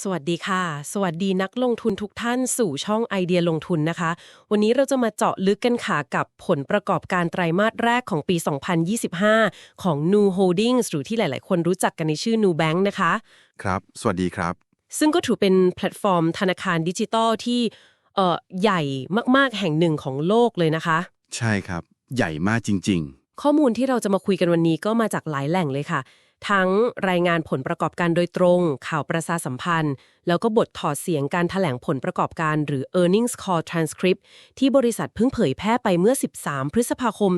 สวัสดีค่ะ สวัสดีนักลงทุนทุกท่านสู่ช่องไอเดียลงทุนนะคะ วันนี้เราจะมาเจาะลึกกันค่ะกับผลประกอบการไตรมาสแรกของปี 2025 ของ New Holdings หรือที่หลาย ๆ คนรู้จักกันในชื่อ New Bank นะคะ ครับ สวัสดีครับ ซึ่งก็ถือเป็นแพลตฟอร์มธนาคารดิจิตอลที่เอ่อใหญ่มาก ๆ แห่งหนึ่งของโลกเลยนะคะ ใช่ครับ ใหญ่มากจริงข้อมูลที่เราจะมาคุยกันวันนี้ก็มาจากหลายแหล่งเลยค่ะ ทั้งรายงานผลประกอบการโดยตรง ข่าวประชาสัมพันธ์ แล้วก็บทถอดเสียงการถแถลงผลประกอบการหรือ earnings call transcript ที่บริษัทเพิ่งเผยแพร่ไปเมื่อ 13 พฤษภาคม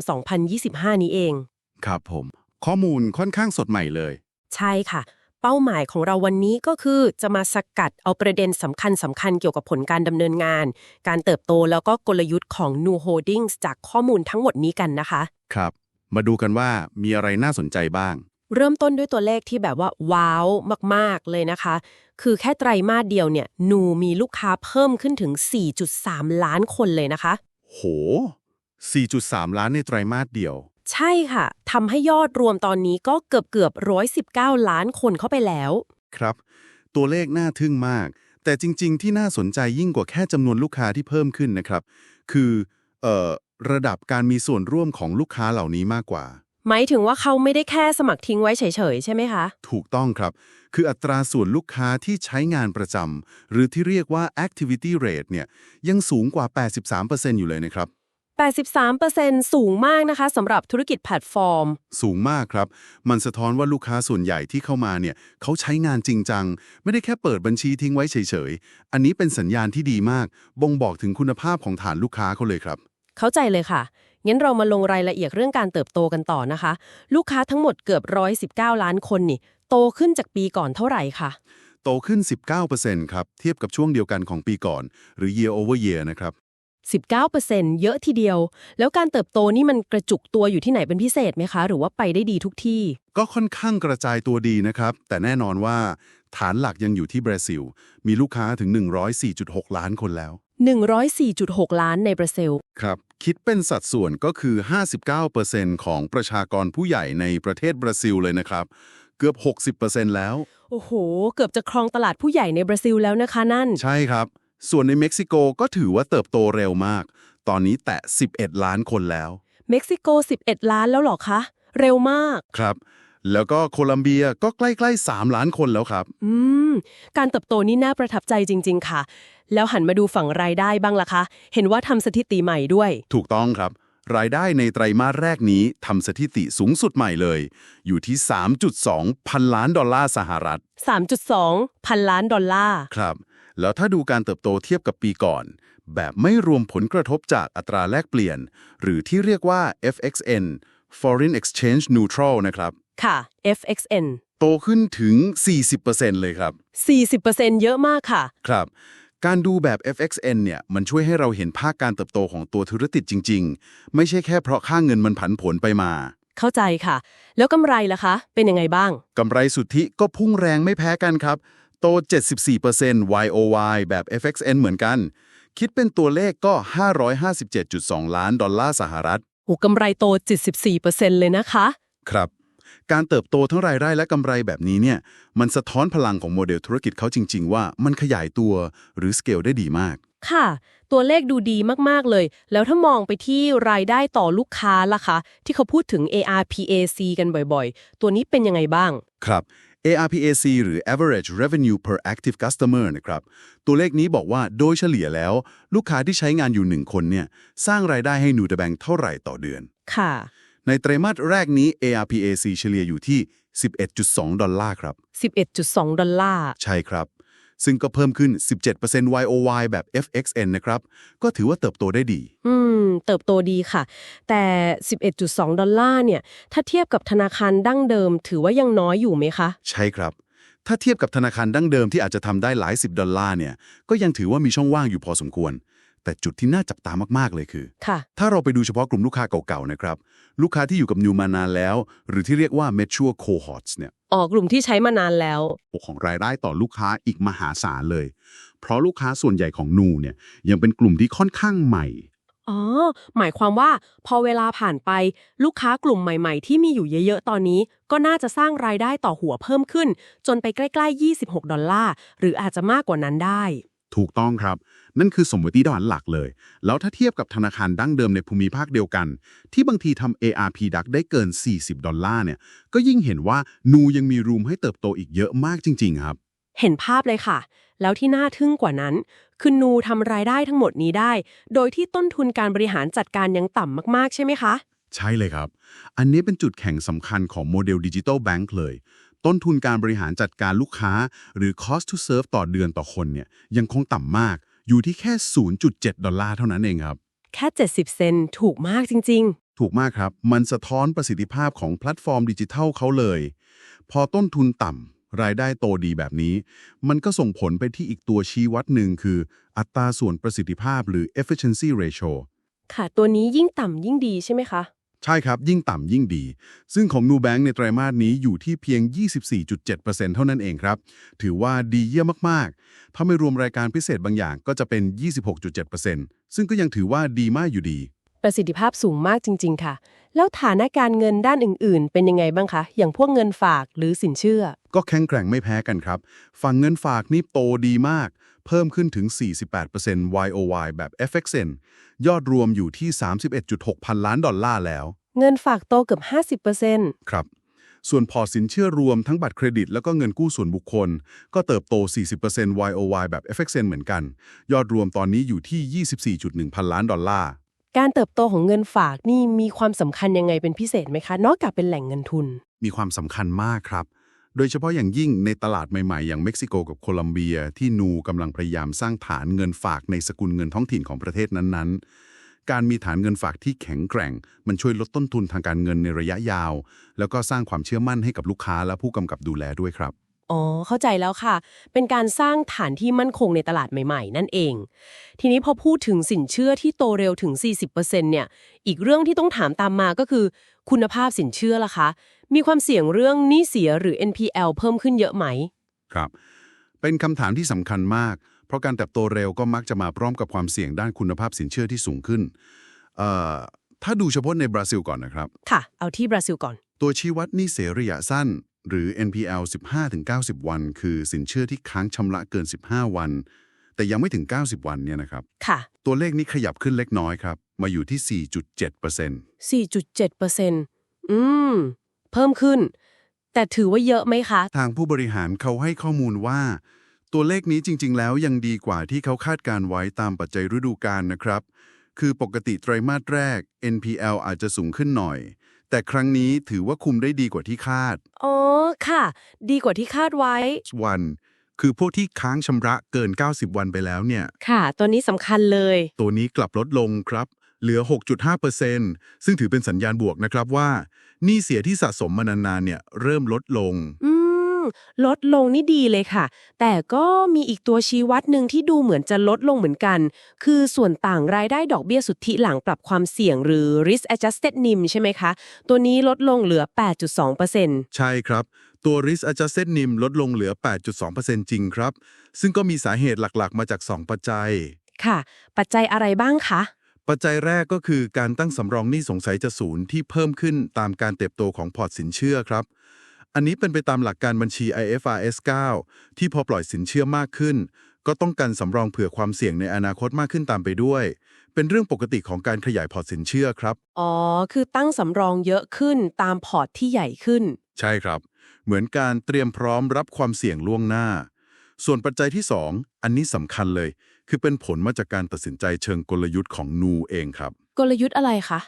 2025 นี้เองๆครับผม ข้อมูลค่อนข้างสดใหม่เลย ใช่ค่ะ เป้าหมายของเราวันนี้ก็คือจะมาสกัดเอาประเด็นสำคัญสำคัญเกี่ยวกับผลการดำเนินงาน การเติบโตแล้วก็กลยุทธ์ของ New Holdings จากข้อมูลทั้งหมดนี้กันนะคะ ครับ มาดูกันว่ามีอะไรน่าสนใจบ้าง เริ่มต้นด้วยตัวเลขที่แบบว่า ว้าวมาก ๆ เลยนะคะ คือแค่ไตรมาสเดียวเนี่ยนูมีลูกค้าเพิ่มขึ้นถึง 4.3 ล้านคนเลยนะคะ โห 4.3 ล้านในไตรมาสเดียว ใช่ค่ะทำให้ยอดรวมตอนนี้ก็เกือบเกือบ119 ล้านคนเข้าไปแล้ว ครับ ตัวเลขน่าทึ่งมาก แต่จริง ๆ ที่น่าสนใจยิ่งกว่าแค่จำนวนลูกค้าที่เพิ่มขึ้นนะครับ คือ เอ่อ ระดับการมีส่วนร่วมของลูกค้าเหล่านี้มากกว่า หมายถึงว่าเขาไม่ได้แค่สมัครทิ้งไว้เฉยๆ ใช่ไหมคะ ถูกต้องครับ คืออัตราส่วนลูกค้าที่ใช้งานประจำ หรือที่เรียกว่า activity rate เนี่ย ยังสูงกว่า 83%อยู่เลยนะครับ 83%สูงมากนะคะสำหรับธุรกิจแพลตฟอร์ม สูงมากครับ มันสะท้อนว่าลูกค้าส่วนใหญ่ที่เข้ามาเนี่ย เขาใช้งานจริงจัง ไม่ได้แค่เปิดบัญชีทิ้งไว้เฉยๆ อันนี้เป็นสัญญาณที่ดีมาก บ่งบอกถึงคุณภาพของฐานลูกค้าเขาเลยครับ เข้าใจเลยค่ะ งั้นเรามาลงรายละเอียดเรื่องการเติบโตกันต่อนะคะ ลูกค้าทั้งหมดเกือบ 119 ล้านคนนี่ โตขึ้นจากปีก่อนเท่าไหร่คะโตขึ้น 19%ครับ เทียบกับช่วงเดียวกันของปีก่อน หรือ year over year นะครับ 19%เยอะทีเดียว แล้วการเติบโตนี่มันกระจุกตัวอยู่ที่ไหนเป็นพิเศษไหมคะ หรือว่าไปได้ดีทุกที่ ก็ค่อนข้างกระจายตัวดีนะครับ แต่แน่นอนว่าฐานหลักยังอยู่ที่บราซิล มีลูกค้าถึง 104.6 ล้านคนแล้ว 104.6 ล้านในบราซิล ครับ คิดเป็นสัดส่วนก็คือ 59%ของประชากรผู้ใหญ่ในประเทศบราซิลเลยนะครับ เกือบ 60%แล้ว โอ้โห เกือบจะครองตลาดผู้ใหญ่ในบราซิลแล้วนะคะนั่น ใช่ครับ ส่วนในเม็กซิโกก็ถือว่าเติบโตเร็วมาก ตอนนี้แตะ 11 ล้านคนแล้ว เม็กซิโก 11 ล้านแล้วเหรอคะ เร็วมาก ครับ แล้วก็โคลัมเบียก็ใกล้ๆ 3 ล้านคนแล้วครับ อืม การเติบโตนี่น่าประทับใจจริง ๆ ค่ะ แล้วหันมาดูฝั่งรายได้บ้างล่ะคะ เห็นว่าทำสถิติใหม่ด้วย ถูกต้องครับ รายได้ในไตรมาสแรกนี้ทำสถิติสูงสุดใหม่เลย อยู่ที่ 3.2 พันล้านดอลลาร์สหรัฐ 3.2 พันล้านดอลลาร์ ครับ แล้วถ้าดูการเติบโตเทียบกับปีก่อน แบบไม่รวมผลกระทบจากอัตราแลกเปลี่ยน หรือที่เรียกว่า FXN Foreign Exchange Neutral นะครับ ค่ะ FXN โตขึ้นถึง 40%เลยครับ 40%เยอะมากค่ะ ครับ การดูแบบ FXN เนี่ยมันช่วยให้เราเห็นภาคการเติบโตของตัวธุรกิจจริง ๆ ไม่ใช่แค่เพราะค่าเงินมันผันผวนไปมา เข้าใจค่ะ แล้วกำไรล่ะคะ เป็นยังไงบ้าง กำไรสุทธิก็พุ่งแรงไม่แพ้กันครับ โต 74% YOY แบบ FXN เหมือนกัน คิดเป็นตัวเลขก็ 557.2 ล้านดอลลาร์สหรัฐโอ้กำไรโต 74%เลยนะคะ ครับ การเติบโตทั้งรายได้และกำไรแบบนี้เนี่ยมันสะท้อนพลังของโมเดลธุรกิจเขาจริง ๆ ว่ามันขยายตัวหรือสเกลได้ดีมาก ค่ะ ตัวเลขดูดีมาก ๆ เลย แล้วถ้ามองไปที่รายได้ต่อลูกค้าล่ะคะ ที่เขาพูดถึง ARPAC กันบ่อยๆ ตัวนี้เป็นยังไงบ้าง ครับ ARPAC หรือ Average Revenue per Active Customer นะครับ ตัวเลขนี้บอกว่าโดยเฉลี่ยแล้ว ลูกค้าที่ใช้งานอยู่ 1 คนเนี่ย สร้างรายได้ให้นูตแบงเท่าไหร่ต่อเดือน ค่ะ ในไตรมาสแรกนี้ ARPAC เฉลี่ยอยู่ที่ 11.2 ดอลลาร์ครับ 11.2 ดอลลาร์ ใช่ครับ ซึ่งก็เพิ่มขึ้น 17% YOY แบบ FXN นะครับ ก็ถือว่าเติบโตได้ดี อืม เติบโตดีค่ะ แต่ 11.2 ดอลลาร์เนี่ย ถ้าเทียบกับธนาคารดั้งเดิม ถือว่ายังน้อยอยู่ไหมคะ ใช่ครับ ถ้าเทียบกับธนาคารดั้งเดิมที่อาจจะทำได้หลายสิบดอลลาร์เนี่ย ก็ยังถือว่ามีช่องว่างอยู่พอสมควร แต่จุดที่น่าจับตามากๆเลยคือ ค่ะ ถ้าเราไปดูเฉพาะกลุ่มลูกค้าเก่าๆนะครับ ลูกค้าที่อยู่กับนิวมานานแล้ว หรือที่เรียกว่า mature cohorts เนี่ยออกกลุ่มที่ใช้มานานแล้วของรายได้ต่อลูกค้าอีกมหาศาลเลย เพราะลูกค้าส่วนใหญ่ของนูเนี่ยยังเป็นกลุ่มที่ค่อนข้างใหม่ อ๋อ หมายความว่าพอเวลาผ่านไปลูกค้ากลุ่มใหม่ๆ ที่มีอยู่เยอะๆ ตอนนี้ ก็น่าจะสร้างรายได้ต่อหัวเพิ่มขึ้น จนไปใกล้ๆ 26 ดอลลาร์หรืออาจจะมากกว่านั้นได้ ถูกต้องครับ นั่นคือสมมติฐานหลักเลย แล้วถ้าเทียบกับธนาคารดั้งเดิมในภูมิภาคเดียวกัน ที่บางทีทำ ARP ดักได้เกิน 40 ดอลลาร์เนี่ย ก็ยิ่งเห็นว่านูยังมีรูมให้เติบโตอีกเยอะมากจริง ๆ ครับ เห็นภาพเลยค่ะ แล้วที่น่าทึ่งกว่านั้น คือนูทำรายได้ทั้งหมดนี้ได้ โดยที่ต้นทุนการบริหารจัดการยังต่ำมากๆ ใช่ไหมคะ ใช่เลยครับ อันนี้เป็นจุดแข่งสำคัญของโมเดลดิจิ t a ลแบงก์เลย ต้นทุนการบริหารจัดการลูกค้า หรือ cost to serve ต่อเดือนต่อคนเนี่ยยังคงต่ำมากอยู่ที่แค่ 0.7 ดอลลาร์เท่านั้นเองครับ แค่ 70 เซนต์ถูกมากจริงถูกมากครับ มันสะท้อนประสิทธิภาพของแพลตฟอร์มดิจิทัลเขาเลย พอต้นทุนต่ำรายได้โตดีแบบนี้ มันก็ส่งผลไปที่อีกตัวชี้วัดหนึ่งคือ อัตราส่วนประสิทธิภาพหรือ efficiency ratio ๆค่ะ ตัวนี้ยิ่งต่ำยิ่งดีใช่ไหมคะ ใช่ครับ ยิ่งต่ำยิ่งดี ซึ่งของ Nubank ในไตรมาสนี้อยู่ที่เพียง 24.7%เท่านั้นเองครับ ถือว่าดีเยี่ยมมาก ๆ ถ้าไม่รวมรายการพิเศษบางอย่างก็จะเป็น 26.7%ซึ่งก็ยังถือว่าดีมากอยู่ดี ประสิทธิภาพสูงมากจริง ๆ ค่ะ แล้วฐานะการเงินด้านอื่น ๆ เป็นยังไงบ้างคะ อย่างพวกเงินฝากหรือสินเชื่อ ก็แข็งแกร่งไม่แพ้กันครับ ฝั่งเงินฝากนี่โตดีมาก เพิ่มขึ้นถึง 48% YOY แบบ FXN ยอดรวมอยู่ที่ 31.6 พันล้านดอลลาร์แล้ว เงินฝากโตเกือบ 50%ครับ ส่วนพอร์ตสินเชื่อรวมทั้งบัตรเครดิต แล้วก็เงินกู้ส่วนบุคคล ก็เติบโต 40% YOY แบบ FXN เหมือนกัน ยอดรวมตอนนี้อยู่ที่ 24.1 พันล้านดอลลาร์การเติบโตของเงินฝากนี่มีความสำคัญยังไงเป็นพิเศษไหมคะ นอกจากเป็นแหล่งเงินทุน มีความสำคัญมากครับ โดยเฉพาะอย่างยิ่งในตลาดใหม่ๆ อย่างเม็กซิโกกับโคลัมเบีย ที่นูกำลังพยายามสร้างฐานเงินฝากในสกุลเงินท้องถิ่นของประเทศนั้นๆ การมีฐานเงินฝากที่แข็งแกร่ง มันช่วยลดต้นทุนทางการเงินในระยะยาว แล้วก็สร้างความเชื่อมั่นให้กับลูกค้าและผู้กำกับดูแลด้วยครับ อ๋อ เข้าใจแล้วค่ะ เป็นการสร้างฐานที่มั่นคงในตลาดใหม่ ๆ นั่นเอง ทีนี้พอพูดถึงสินเชื่อที่โตเร็วถึง 40%เนี่ย อีกเรื่องที่ต้องถามตามมาก็คือ คุณภาพสินเชื่อล่ะคะ มีความเสี่ยงเรื่องหนี้เสียหรือ NPL เพิ่มขึ้นเยอะไหม ครับ เป็นคำถามที่สำคัญมาก เพราะการเติบโตเร็วก็มักจะมาพร้อมกับความเสี่ยงด้านคุณภาพสินเชื่อที่สูงขึ้นเอ่อถ้าดูเฉพาะในบราซิลก่อนนะครับ ค่ะ เอาที่บราซิลก่อน ตัวชี้วัดหนี้เสียระยะสั้น หรือ NPL 15-90 วัน คือสินเชื่อที่ค้างชำระเกิน 15 วัน แต่ยังไม่ถึง 90 วันเนี่ยนะครับ ค่ะ ตัวเลขนี้ขยับขึ้นเล็กน้อยครับ มาอยู่ที่ 4.7% 4.7%อืม เพิ่มขึ้น แต่ถือว่าเยอะไหมคะ ทางผู้บริหารเขาให้ข้อมูลว่า ตัวเลขนี้จริง ๆ แล้วยังดีกว่าที่เขาคาดการไว้ตามปัจจัยฤดูกาลนะครับ คือปกติไตรมาสแรก NPL อาจจะสูงขึ้นหน่อย แต่ครั้งนี้ถือว่าคุมได้ดีกว่าที่คาด อ๋อ ค่ะ ดีกว่าที่คาดไว้ วัน คือพวกที่ค้างชำระเกิน 90 วันไปแล้วเนี่ย ค่ะ ตัวนี้สำคัญเลย ตัวนี้กลับลดลงครับ เหลือ 6.5%ซึ่งถือเป็นสัญญาณบวกนะครับว่าหนี้เสียที่สะสมมานานๆเนี่ยเริ่มลดลง อืมลดลงนี่ดีเลยค่ะ แต่ก็มีอีกตัวชี้วัดหนึ่งที่ดูเหมือนจะลดลงเหมือนกัน คือส่วนต่างรายได้ดอกเบี้ยสุทธิหลังปรับความเสี่ยงหรือ risk adjusted NIM ใช่ไหมคะ ตัวนี้ลดลงเหลือ 8.2%ใช่ครับ ตัว risk adjusted NIM ลดลงเหลือ 8.2%จริงครับ ซึ่งก็มีสาเหตุหลักๆ มาจาก 2 ปัจจัย ค่ะ ปัจจัยอะไรบ้างคะ ปัจจัยแรกก็คือการตั้งสำรองหนี้สงสัยจะศูนย์ที่เพิ่มขึ้นตามการเติบโตของพอร์ตสินเชื่อครับ อันนี้เป็นไปตามหลักการบัญชี IFRS 9 ที่พอปล่อยสินเชื่อมากขึ้น ก็ต้องการสำรองเผื่อความเสี่ยงในอนาคตมากขึ้นตามไปด้วย เป็นเรื่องปกติของการขยายพอร์ตสินเชื่อครับ อ๋อ คือตั้งสำรองเยอะขึ้นตามพอร์ตที่ใหญ่ขึ้น ใช่ครับ เหมือนการเตรียมพร้อมรับความเสี่ยงล่วงหน้า ส่วนปัจจัยที่ 2 อันนี้สำคัญเลย คือเป็นผลมาจากการตัดสินใจเชิงกลยุทธ์ของนูเองครับ กลยุทธ์อะไรคะ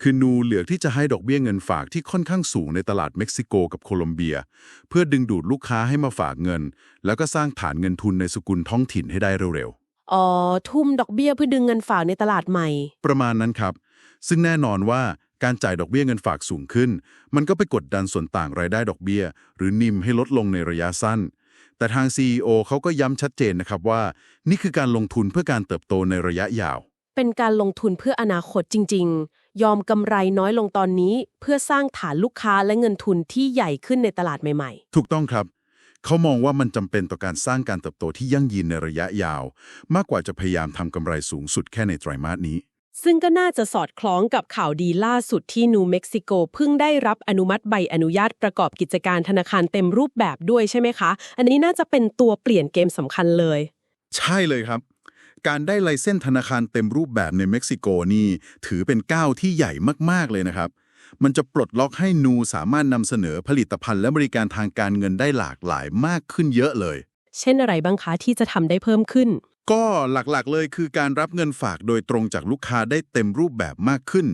คือนูเหลือกที่จะให้ดอกเบี้ยเงินฝากที่ค่อนข้างสูงในตลาดเม็กซิโกกับโคลอมเบีย เพื่อดึงดูดลูกค้าให้มาฝากเงิน แล้วก็สร้างฐานเงินทุนในสกุลท้องถิ่นให้ได้เร็วอ๋อ ทุ่มดอกเบี้ยเพื่อดึงเงินฝากในตลาดใหม่ๆประมาณนั้นครับ ซึ่งแน่นอนว่าการจ่ายดอกเบี้ยเงินฝากสูงขึ้น มันก็ไปกดดันส่วนต่างรายได้ดอกเบี้ย หรือนิมให้ลดลงในระยะสั้น แต่ทาง CEO เขาก็ย้ำชัดเจนนะครับว่า นี่คือการลงทุนเพื่อการเติบโตในระยะยาว เป็นการลงทุนเพื่ออนาคตจริง ๆ ยอมกำไรน้อยลงตอนนี้ เพื่อสร้างฐานลูกค้าและเงินทุนที่ใหญ่ขึ้นในตลาดใหม่ถูกต้องครับเขามองว่ามันจำเป็นต่อการสร้างการเติบโตที่ยั่งยืนในระยะยาว มากกว่าจะพยายามทำกำไรสูงสุดแค่ในไตรมาสนี้ๆ ซึ่งก็น่าจะสอดคล้องกับข่าวดีล่าสุดที่นูเม็กซิโกเพิ่งได้รับอนุมัติใบอนุญาตประกอบกิจการธนาคารเต็มรูปแบบด้วยใช่ไหมคะ อันนี้น่าจะเป็นตัวเปลี่ยนเกมสำคัญเลย ใช่เลยครับ การได้ไลเซนส์ธนาคารเต็มรูปแบบในเม็กซิโกนี่ถือเป็นก้าวที่ใหญ่มากๆเลยนะครับ มันจะปลดล็อกให้นูสามารถนำเสนอผลิตภัณฑ์และบริการทางการเงินได้หลากหลายมากขึ้นเยอะเลย เช่นอะไรบ้างคะที่จะทำได้เพิ่มขึ้น ก็หลักๆ เลยคือการรับเงินฝากโดยตรงจากลูกค้าได้เต็มรูปแบบมากขึ้น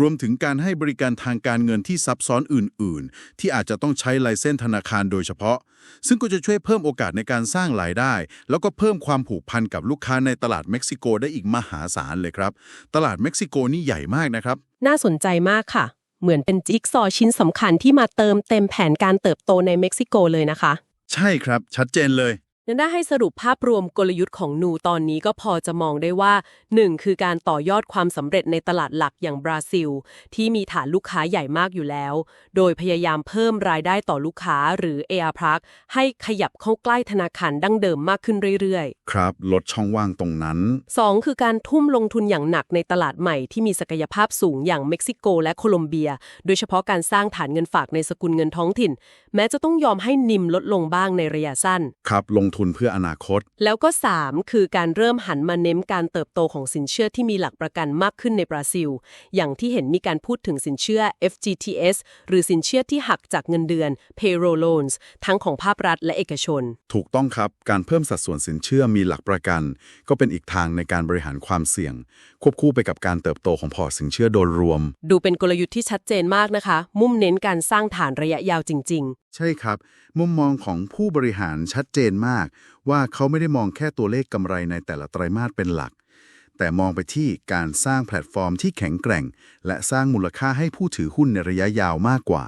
รวมถึงการให้บริการทางการเงินที่ซับซ้อนอื่น ๆ ที่อาจจะต้องใช้ไลเซนส์ธนาคารโดยเฉพาะ ซึ่งก็จะช่วยเพิ่มโอกาสในการสร้างรายได้ แล้วก็เพิ่มความผูกพันกับลูกค้าในตลาดเม็กซิโกได้อีกมหาศาลเลยครับ ตลาดเม็กซิโกนี่ใหญ่มากนะครับ น่าสนใจมากค่ะ เหมือนเป็นจิ๊กซอว์ชิ้นสำคัญที่มาเติมเต็มแผนการเติบโตในเม็กซิโกเลยนะคะ ใช่ครับ ชัดเจนเลย นั้นได้ให้สรุปภาพรวมกลยุทธ์ของนูตอนนี้ก็พอจะมองได้ว่า 1. คือการต่อยอดความสำเร็จในตลาดหลักอย่างบราซิล ที่มีฐานลูกค้าใหญ่มากอยู่แล้ว โดยพยายามเพิ่มรายได้ต่อลูกค้าหรือ AR p a r k ให้ขยับเข้าใกล้ธนาคารดั้งเดิมมากขึ้นเรื่อยครับ ลดช่องว่างตรงนั้นๆ 2. คือการทุ่มลงทุนอย่างหนักในตลาดใหม่ที่มีศักยภาพสูงอย่างเม็กซิโกและโคลอมเบีย โดยเฉพาะการสร้างฐานเงินฝากในสกุลเงินท้องถิ่น แม้จะต้องยอมให้นิมลดลงบ้างในระยะสั้น ครับลงทุนเพื่ออนาคต แล้วก็ 3 คือการเริ่มหันมาเน้นการเติบโตของสินเชื่อที่มีหลักประกันมากขึ้นในบราซิล อย่างที่เห็นมีการพูดถึงสินเชื่อ FGTS หรือสินเชื่อที่หักจากเงินเดือน payroll loans ทั้งของภาครัฐและเอกชน ถูกต้องครับการเพิ่มสัดส่วนสินเชื่อมีหลักประกัน ก็เป็นอีกทางในการบริหารความเสี่ยง ควบคู่ไปกับการเติบโตของพอร์ตสินเชื่อโดยรวม ดูเป็นกลยุทธ์ที่ชัดเจนมากนะคะ มุ่งเน้นการสร้างฐานระยะยาวจริงใช่ครับ มุมมองของผู้บริหารชัดเจนมาก ว่าเขาไม่ได้มองแค่ตัวเลขกำไรในแต่ละไตรมาสเป็นหลัก แต่มองไปที่การสร้างแพลตฟอร์มที่แข็งแกร่ง และสร้างมูลค่าให้ผู้ถือหุ้นในระยะยาวมากกว่า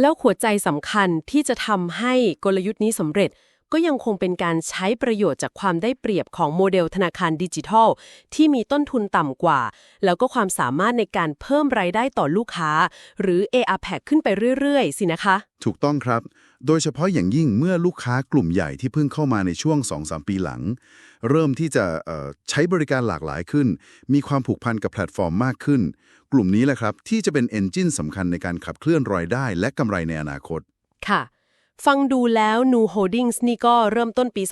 แล้วหัวใจสำคัญที่จะทำให้กลยุทธ์นี้สำเร็จ ก็ยังคงเป็นการใช้ประโยชน์จากความได้เปรียบของโมเดลธนาคารดิจิทัล ที่มีต้นทุนต่ำกว่า แล้วก็ความสามารถในการเพิ่มรายได้ต่อลูกค้า หรือ ARPAC ขึ้นไปเรื่อย ๆ สินะคะ ถูกต้องครับ โดยเฉพาะอย่างยิ่งเมื่อลูกค้ากลุ่มใหญ่ที่เพิ่งเข้ามาในช่วง 2-3 ปีหลัง เริ่มที่จะเอ่อใช้บริการหลากหลายขึ้น มีความผูกพันกับแพลตฟอร์มมากขึ้น กลุ่มนี้แหละครับที่จะเป็นเอนจินสำคัญในการขับเคลื่อนรายได้และกำไรในอนาคตค่ะ ฟังดูแล้ว New Holdings นี่ก็เริ่มต้นปี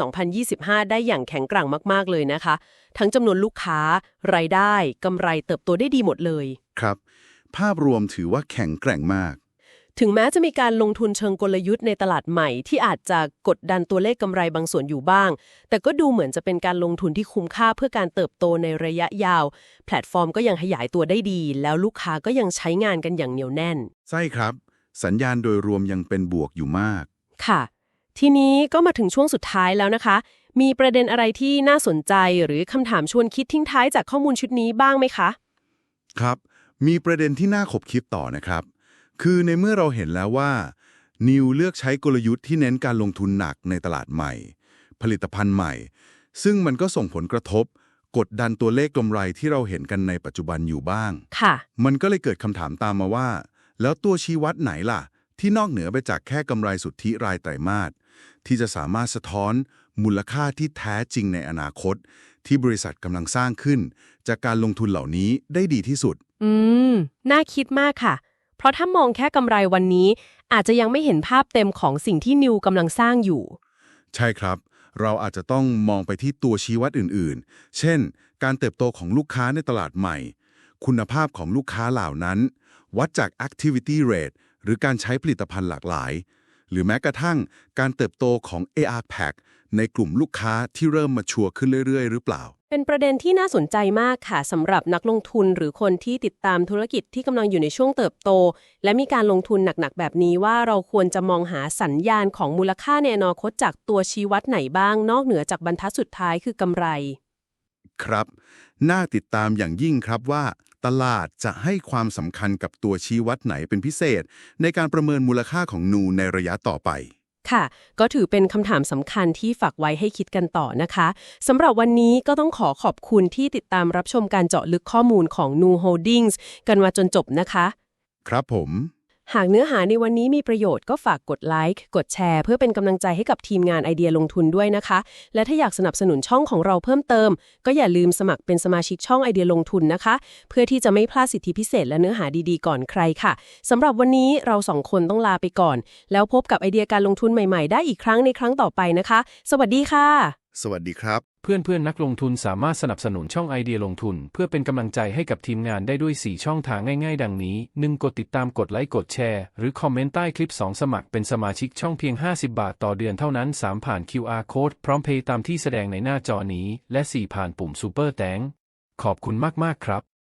2025 ได้อย่างแข็งแกร่งมาก ๆ เลยนะคะ ทั้งจำนวนลูกค้า รายได้กำไรเติบโตได้ดีหมดเลย ครับ ภาพรวมถือว่าแข็งแกร่งมาก ถึงแม้จะมีการลงทุนเชิงกลยุทธ์ในตลาดใหม่ที่อาจจะกดดันตัวเลขกำไรบางส่วนอยู่บ้าง แต่ก็ดูเหมือนจะเป็นการลงทุนที่คุ้มค่าเพื่อการเติบโตในระยะยาว แพลตฟอร์มก็ยังขยายตัวได้ดี แล้วลูกค้าก็ยังใช้งานกันอย่างเหนียวแน่น ใช่ครับ สัญญาณโดยรวมยังเป็นบวกอยู่มาก ค่ะ ทีนี้ก็มาถึงช่วงสุดท้ายแล้วนะคะ มีประเด็นอะไรที่น่าสนใจหรือคำถามชวนคิดทิ้งท้ายจากข้อมูลชุดนี้บ้างไหมคะ ครับ มีประเด็นที่น่าขบคิดต่อนะครับ คือในเมื่อเราเห็นแล้วว่า นิวเลือกใช้กลยุทธ์ที่เน้นการลงทุนหนักในตลาดใหม่ ผลิตภัณฑ์ใหม่ ซึ่งมันก็ส่งผลกระทบ กดดันตัวเลขกำไรที่เราเห็นกันในปัจจุบันอยู่บ้าง ค่ะ มันก็เลยเกิดคำถามตามมาว่า แล้วตัวชี้วัดไหนล่ะ ที่นอกเหนือไปจากแค่กำไรสุทธิรายไตรมาสที่จะสามารถสะท้อนมูลค่าที่แท้จริงในอนาคต ที่บริษัทกำลังสร้างขึ้น จากการลงทุนเหล่านี้ได้ดีที่สุด อืม น่าคิดมากค่ะ เพราะถ้ามองแค่กำไรวันนี้ อาจจะยังไม่เห็นภาพเต็มของสิ่งที่นิวกำลังสร้างอยู่ ใช่ครับ เราอาจจะต้องมองไปที่ตัวชี้วัดอื่นๆ เช่น การเติบโตของลูกค้าในตลาดใหม่ คุณภาพของลูกค้าเหล่านั้น วัดจาก activity rate หรือการใช้ผลิตภัณฑ์หลากหลาย หรือแม้กระทั่งการเติบโตของ AR Pack ในกลุ่มลูกค้าที่เริ่มมาชัวร์ขึ้นเรื่อย ๆ หรือเปล่า เป็นประเด็นที่น่าสนใจมากค่ะสำหรับนักลงทุนหรือคนที่ติดตามธุรกิจที่กำลังอยู่ในช่วงเติบโต และมีการลงทุนหนักๆ แบบนี้ว่าเราควรจะมองหาสัญญาณของมูลค่าในอนาคตจากตัวชี้วัดไหนบ้าง นอกเหนือจากบรรทัดสุดท้ายคือกำไร ครับ น่าติดตามอย่างยิ่งครับว่า ตลาดจะให้ความสำคัญกับตัวชี้วัดไหนเป็นพิเศษ ในการประเมินมูลค่าของนูในระยะต่อไป ค่ะ ก็ถือเป็นคำถามสำคัญที่ฝากไว้ให้คิดกันต่อนะคะสำหรับวันนี้ก็ต้องขอขอบคุณที่ติดตามรับชมการเจาะลึกข้อมูลของ New Holdings กันมาจนจบนะคะ ครับผม หากเนื้อหาในวันนี้มีประโยชน์ก็ฝากกดไลค์กดแชร์ เพื่อเป็นกำลังใจให้กับทีมงานไอเดียลงทุนด้วยนะคะ และถ้าอยากสนับสนุนช่องของเราเพิ่มเติม ก็อย่าลืมสมัครเป็นสมาชิกช่องไอเดียลงทุนนะคะ เพื่อที่จะไม่พลาดสิทธิพิเศษและเนื้อหาดีๆก่อนใครค่ะสำหรับวันนี้เราสองคนต้องลาไปก่อน แล้วพบกับไอเดียการลงทุนใหม่ๆ ได้อีกครั้งในครั้งต่อไปนะคะ สวัสดีค่ะ สวัสดีครับ เพื่อนเพื่อนนักลงทุนสามารถสนับสนุนช่องไอเดียลงทุน เพื่อเป็นกำลังใจให้กับทีมงานได้ด้วย 4 ช่องทางง่ายๆ ดังนี้ 1. กดติดตามกดไลค์กดแชร์ หรือคอมเมนต์ใต้คลิป 2 สมัครเป็นสมาชิกช่องเพียง 50 บาทต่อเดือนเท่านั้น 3 ผ่าน QR Code พร้อมเพย์ตามที่แสดงในหน้าจอนี้ และ 4 ผ่านปุ่ม Super แตงขอบคุณมากๆครับ